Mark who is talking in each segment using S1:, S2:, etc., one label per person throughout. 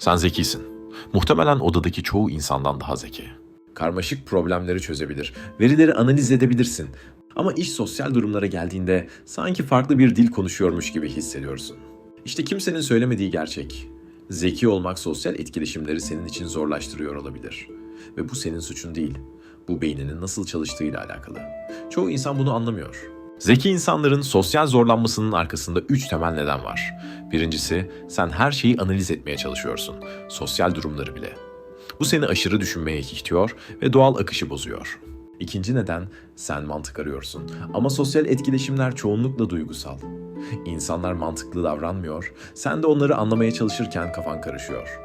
S1: Sen zekisin. Muhtemelen odadaki çoğu insandan daha zeki. Karmaşık problemleri çözebilir, verileri analiz edebilirsin. Ama iş sosyal durumlara geldiğinde sanki farklı bir dil konuşuyormuş gibi hissediyorsun. İşte kimsenin söylemediği gerçek. Zeki olmak sosyal etkileşimleri senin için zorlaştırıyor olabilir. Ve bu senin suçun değil. Bu beyninin nasıl çalıştığıyla alakalı. Çoğu insan bunu anlamıyor. Zeki insanların sosyal zorlanmasının arkasında üç temel neden var. Birincisi, sen her şeyi analiz etmeye çalışıyorsun. Sosyal durumları bile. Bu seni aşırı düşünmeye itiyor ve doğal akışı bozuyor. İkinci neden, sen mantık arıyorsun. Ama sosyal etkileşimler çoğunlukla duygusal. İnsanlar mantıklı davranmıyor, sen de onları anlamaya çalışırken kafan karışıyor.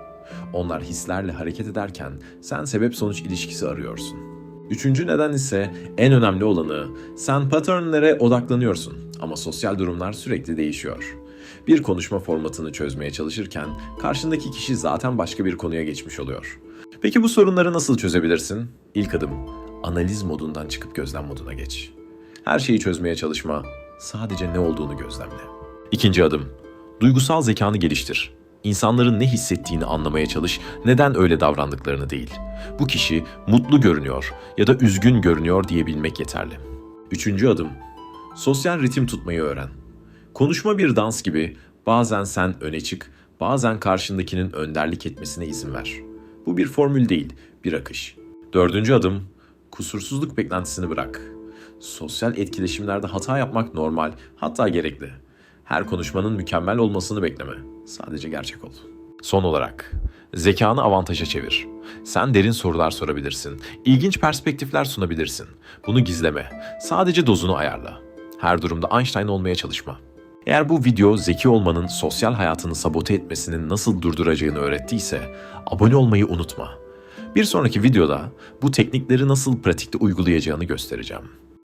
S1: Onlar hislerle hareket ederken sen sebep-sonuç ilişkisi arıyorsun. Üçüncü neden ise en önemli olanı, sen patternlere odaklanıyorsun ama sosyal durumlar sürekli değişiyor. Bir konuşma formatını çözmeye çalışırken karşındaki kişi zaten başka bir konuya geçmiş oluyor. Peki bu sorunları nasıl çözebilirsin? İlk adım, analiz modundan çıkıp gözlem moduna geç. Her şeyi çözmeye çalışma, sadece ne olduğunu gözlemle. İkinci adım, duygusal zekanı geliştir. İnsanların ne hissettiğini anlamaya çalış, neden öyle davrandıklarını değil. Bu kişi mutlu görünüyor ya da üzgün görünüyor diyebilmek yeterli. Üçüncü adım, sosyal ritim tutmayı öğren. Konuşma bir dans gibi bazen sen öne çık, bazen karşındakinin önderlik etmesine izin ver. Bu bir formül değil, bir akış. Dördüncü adım, kusursuzluk beklentisini bırak. Sosyal etkileşimlerde hata yapmak normal, hatta gerekli. Her konuşmanın mükemmel olmasını bekleme. Sadece gerçek ol. Son olarak, zekanı avantaja çevir. Sen derin sorular sorabilirsin, ilginç perspektifler sunabilirsin. Bunu gizleme, sadece dozunu ayarla. Her durumda Einstein olmaya çalışma. Eğer bu video zeki olmanın sosyal hayatını sabote etmesinin nasıl durduracağını öğrettiyse abone olmayı unutma. Bir sonraki videoda bu teknikleri nasıl pratikte uygulayacağını göstereceğim.